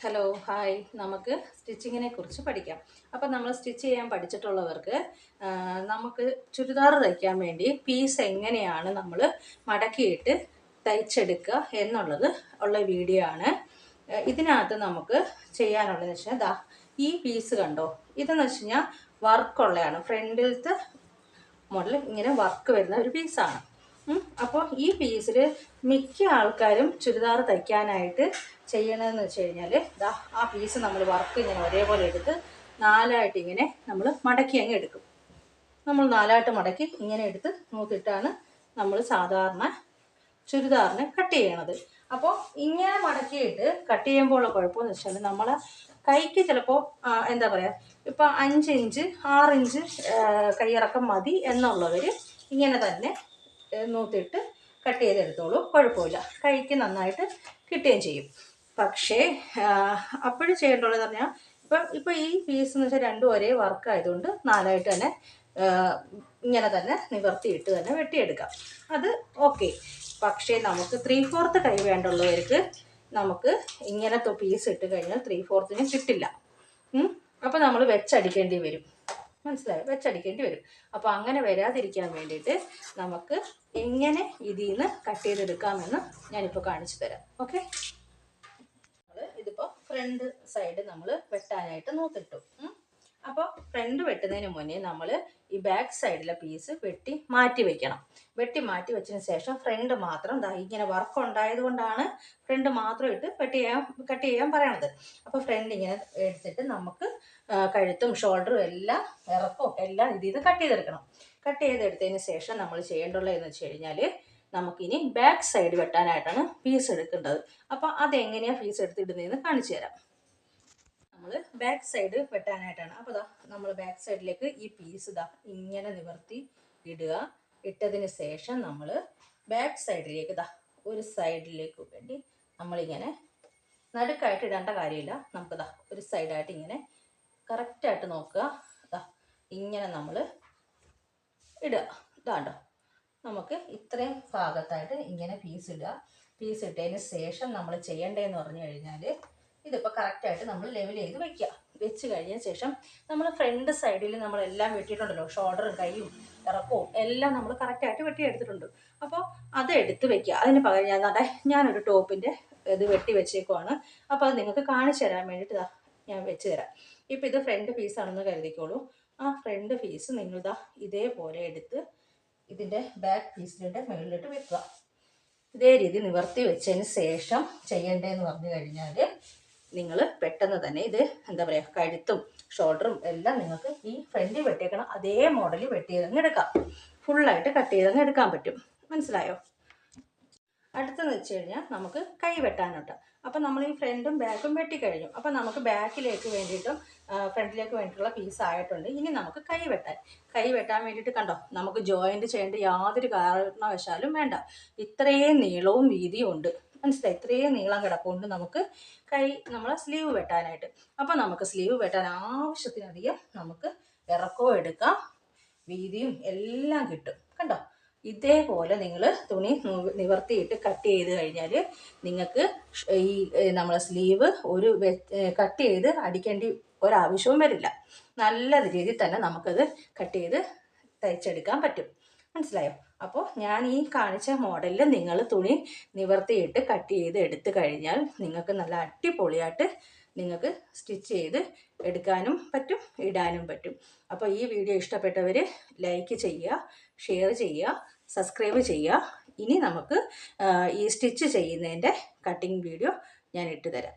Hello hi നമുക്ക് സ്റ്റിച്ചിങ്ങിനെ കുറിച്ച് പഠിക്കാം. അപ്പം നമ്മൾ സ്റ്റിച്ച് ചെയ്യാൻ പഠിച്ചിട്ടുള്ളവർക്ക് നമുക്ക് ചുരിദാർ തയ്ക്കാൻ വേണ്ടി പീസ് എങ്ങനെയാണ് നമ്മൾ മടക്കിയിട്ട് തയ്ച്ചെടുക്കുക എന്നുള്ളത് ഉള്ള വീഡിയോ ആണ്. ഇതിനകത്ത് നമുക്ക് ചെയ്യാനുള്ളതെന്ന് വെച്ചാൽ ദാ ഈ പീസ് കണ്ടോ? ഇതെന്ന് വെച്ച് കഴിഞ്ഞാൽ വർക്കുള്ളതാണ് ഫ്രണ്ടിലത്തെ മുതൽ ഇങ്ങനെ വർക്ക് വരുന്ന ഒരു പീസാണ് അപ്പോൾ ഈ പീസിൽ മിക്ക ആൾക്കാരും ചുരിദാർ തയ്ക്കാനായിട്ട് ചെയ്യണമെന്ന് വെച്ച് കഴിഞ്ഞാൽ ഇതാ ആ പീസ് നമ്മൾ വർക്ക് ഇങ്ങനെ ഒരേപോലെ എടുത്ത് നാലായിട്ട് ഇങ്ങനെ നമ്മൾ മടക്കി അങ്ങ് എടുക്കും. നമ്മൾ നാലായിട്ട് മടക്കി ഇങ്ങനെ എടുത്ത് നൂത്തിട്ടാണ് നമ്മൾ സാധാരണ ചുരിദാറിന് കട്ട് ചെയ്യണത്. അപ്പോൾ ഇങ്ങനെ മടക്കിയിട്ട് കട്ട് ചെയ്യുമ്പോഴുള്ള കുഴപ്പമെന്ന് വെച്ചാൽ നമ്മൾ കൈക്ക് ചിലപ്പോൾ എന്താ പറയുക ഇപ്പോൾ അഞ്ച് ഇഞ്ച് ആറ് ഇഞ്ച് കൈയിറക്കം മതി എന്നുള്ളവർ ഇങ്ങനെ തന്നെ നൂത്തിട്ട് കട്ട് ചെയ്തെടുത്തോളൂ. കുഴപ്പമില്ല. കൈക്ക് നന്നായിട്ട് കിട്ടുകയും ചെയ്യും. പക്ഷേ അപ്പോഴും ചെയ്യേണ്ടത് പറഞ്ഞാൽ ഇപ്പം ഇപ്പോൾ ഈ പീസ് എന്ന് വെച്ചാൽ രണ്ടും ഒരേ വർക്ക് ആയതുകൊണ്ട് നാലായിട്ട് തന്നെ ഇങ്ങനെ തന്നെ നിവർത്തിയിട്ട് തന്നെ വെട്ടിയെടുക്കാം. അത് ഓക്കെ പക്ഷേ നമുക്ക് ത്രീ ഫോർത്ത് കൈ വേണ്ടുള്ളവർക്ക് നമുക്ക് ഇങ്ങനത്തെ പീസ് ഇട്ട് കഴിഞ്ഞാൽ ത്രീ ഫോർത്തിന് കിട്ടില്ല. അപ്പോൾ നമ്മൾ വെച്ചടിക്കേണ്ടി വരും. മനസ്സിലായോ? വെച്ചടിക്കേണ്ടി വരും. അപ്പോൾ അങ്ങനെ വരാതിരിക്കാൻ വേണ്ടിയിട്ട് നമുക്ക് എങ്ങനെ ഇതിൽ നിന്ന് കട്ട് ചെയ്തെടുക്കാമെന്ന് ഞാനിപ്പോൾ കാണിച്ചു തരാം. ഓക്കെ ഫ്രണ്ട് സൈഡ് നമ്മൾ വെട്ടാനായിട്ട് നോക്കിട്ടു. അപ്പോൾ ഫ്രണ്ട് വെട്ടുന്നതിന് മുന്നേ നമ്മൾ ഈ ബാക്ക് സൈഡിലെ പീസ് വെട്ടി മാറ്റി വെക്കണം. വെട്ടി മാറ്റി വെച്ചതിന് ശേഷം ഫ്രണ്ട് മാത്രം ദാ ഇങ്ങനെ വർക്ക് ഉണ്ടായത് കൊണ്ടാണ് ഫ്രണ്ട് മാത്രം ഇട്ട് വെട്ടി ചെയ്യാൻ കട്ട് ചെയ്യാൻ പറയണത്. അപ്പോൾ ഫ്രണ്ട് ഇങ്ങനെ എടുത്തിട്ട് നമുക്ക് കഴുത്തും ഷോൾഡറും എല്ലാം ഇറക്കവും എല്ലാം ഇതിൽ നിന്ന് കട്ട് ചെയ്തെടുക്കണം. കട്ട് ചെയ്തെടുത്തതിന് ശേഷം നമ്മൾ ചെയ്യേണ്ടുള്ളതെന്ന് വെച്ച് കഴിഞ്ഞാൽ നമുക്കിനി ബാക്ക് സൈഡ് വെട്ടാനായിട്ടാണ് പീസ് എടുക്കേണ്ടത്. അപ്പോൾ അതെങ്ങനെയാണ് പീസ് എടുത്തിടുന്നതെന്ന് കാണിച്ചു തരാം. നമ്മൾ ബാക്ക് സൈഡ് വെട്ടാനായിട്ടാണ്. അപ്പോൾ ഇതാ നമ്മൾ ബാക്ക് സൈഡിലേക്ക് ഈ പീസ് ഇതാ ഇങ്ങനെ നിവർത്തി ഇടുക. ഇട്ടതിന് ശേഷം നമ്മൾ ബാക്ക് സൈഡിലേക്ക് ഇതാ ഒരു സൈഡിലേക്ക് വേണ്ടി നമ്മളിങ്ങനെ നടുക്കായിട്ട് ഇടേണ്ട കാര്യമില്ല. നമുക്ക് ദാ ഒരു സൈഡായിട്ട് ഇങ്ങനെ കറക്റ്റായിട്ട് നോക്കുക. ദാ ഇങ്ങനെ നമ്മൾ ഇടുക. ഇതാണ്ടോ നമുക്ക് ഇത്രയും ഭാഗത്തായിട്ട് ഇങ്ങനെ പീസ് ഇടുക. പീസ് ഇട്ടതിന് ശേഷം നമ്മൾ ചെയ്യേണ്ടതെന്ന് പറഞ്ഞു കഴിഞ്ഞാൽ ഇതിപ്പോൾ കറക്റ്റായിട്ട് നമ്മൾ ലെവൽ ചെയ്ത് വെക്കുക. വെച്ച് കഴിഞ്ഞ ശേഷം നമ്മൾ ഫ്രണ്ട് സൈഡിൽ നമ്മളെല്ലാം വെട്ടിയിട്ടുണ്ടല്ലോ. ഷോൾഡറും കൈയും ഇറക്കവും എല്ലാം നമ്മൾ കറക്റ്റായിട്ട് വെട്ടിയെടുത്തിട്ടുണ്ട്. അപ്പോൾ അത് എടുത്ത് വെക്കുക. അതിന് പകരം ഞാൻ നട ഞാനൊരു ടോപ്പിന്റെ ഇത് വെട്ടി വെച്ചേക്കുവാണ്. അപ്പോൾ അത് നിങ്ങൾക്ക് കാണിച്ചു തരാൻ വേണ്ടിയിട്ട് ഞാൻ വെച്ച് തരാം. ഇപ്പോൾ ഇത് ഫ്രണ്ട് പീസാണെന്ന് കരുതിക്കോളൂ. ആ ഫ്രണ്ട് പീസ് നിങ്ങളിതാ ഇതേപോലെ എടുത്ത് ഇതിന്റെ ബാക്ക് പീസിലിട്ട് മുകളിലിട്ട് വെക്കുക. ഇതേ രീതി നിവർത്തി വെച്ചതിന് ശേഷം ചെയ്യേണ്ടതെന്ന് പറഞ്ഞു കഴിഞ്ഞാൽ നിങ്ങൾ പെട്ടെന്ന് തന്നെ ഇത് എന്താ പറയുക കഴുത്തും ഷോൾഡറും എല്ലാം നിങ്ങൾക്ക് ഈ ഫ്രണ്ടിൽ വെട്ടിയേക്കണം. അതേ മോഡലിൽ വെട്ടി ചെയ്തങ്ങ് എടുക്കാം. ഫുള്ളായിട്ട് കട്ട് ചെയ്തങ്ങ് എടുക്കാൻ പറ്റും. മനസ്സിലായോ? അടുത്തെന്ന് വെച്ച് കഴിഞ്ഞാൽ നമുക്ക് കൈ വെട്ടാനുണ്ട് അപ്പം നമ്മൾ ഈ ഫ്രണ്ടും ബാക്കും വെട്ടി വെട്ടിക്കഴിഞ്ഞു അപ്പം നമുക്ക് ബാക്കിലേക്ക് വേണ്ടിയിട്ടും ഫ്രണ്ടിലേക്ക് വേണ്ടിയിട്ടുള്ള പീസ് ആയിട്ടുണ്ട്. ഇനി നമുക്ക് കൈ വെട്ടാൻ. കൈ വെട്ടാൻ വേണ്ടിയിട്ട് കണ്ടോ നമുക്ക് ജോയിന്റ് ചെയ്യേണ്ട യാതൊരു കാരണവശാലും വേണ്ട. ഇത്രയും നീളവും വീതിയും ഉണ്ട്. മനസ്സിലായി? ഇത്രയും നീളം കിടപ്പുകൊണ്ട് നമുക്ക് കൈ നമ്മളെ സ്ലീവ് വെട്ടാനായിട്ട്. അപ്പം നമുക്ക് സ്ലീവ് വെട്ടാൻ ആവശ്യത്തിനധികം നമുക്ക് ഇറക്കവും എടുക്കാം. വീതിയും എല്ലാം കിട്ടും. കണ്ടോ? ഇതേപോലെ നിങ്ങൾ തുണി നിവർത്തിയിട്ട് കട്ട് ചെയ്ത് കഴിഞ്ഞാൽ നിങ്ങൾക്ക് ഈ നമ്മളെ സ്ലീവ് ഒരു കട്ട് ചെയ്ത് അടിക്കേണ്ടി ഒരാവശ്യവും വരില്ല. നല്ല രീതിയിൽ തന്നെ നമുക്കത് കട്ട് ചെയ്ത് തയ്ച്ചെടുക്കാൻ പറ്റും. മനസ്സിലായോ? അപ്പോൾ ഞാൻ ഈ കാണിച്ച മോഡലിൽ നിങ്ങൾ തുണി നിവർത്തിയിട്ട് കട്ട് ചെയ്ത് എടുത്തു കഴിഞ്ഞാൽ നിങ്ങൾക്ക് നല്ല അടിപൊളിയായിട്ട് നിങ്ങൾക്ക് സ്റ്റിച്ച് ചെയ്ത് എടുക്കാനും പറ്റും ഇടാനും പറ്റും. അപ്പോൾ ഈ വീഡിയോ ഇഷ്ടപ്പെട്ടവർ ലൈക്ക് ചെയ്യുക ഷെയർ ചെയ്യുക സബ്സ്ക്രൈബ് ചെയ്യുക. ഇനി നമുക്ക് ഈ സ്റ്റിച്ച് ചെയ്യുന്നതിന്റെ കട്ടിങ് വീഡിയോ ഞാൻ ഇട്ട് തരാം.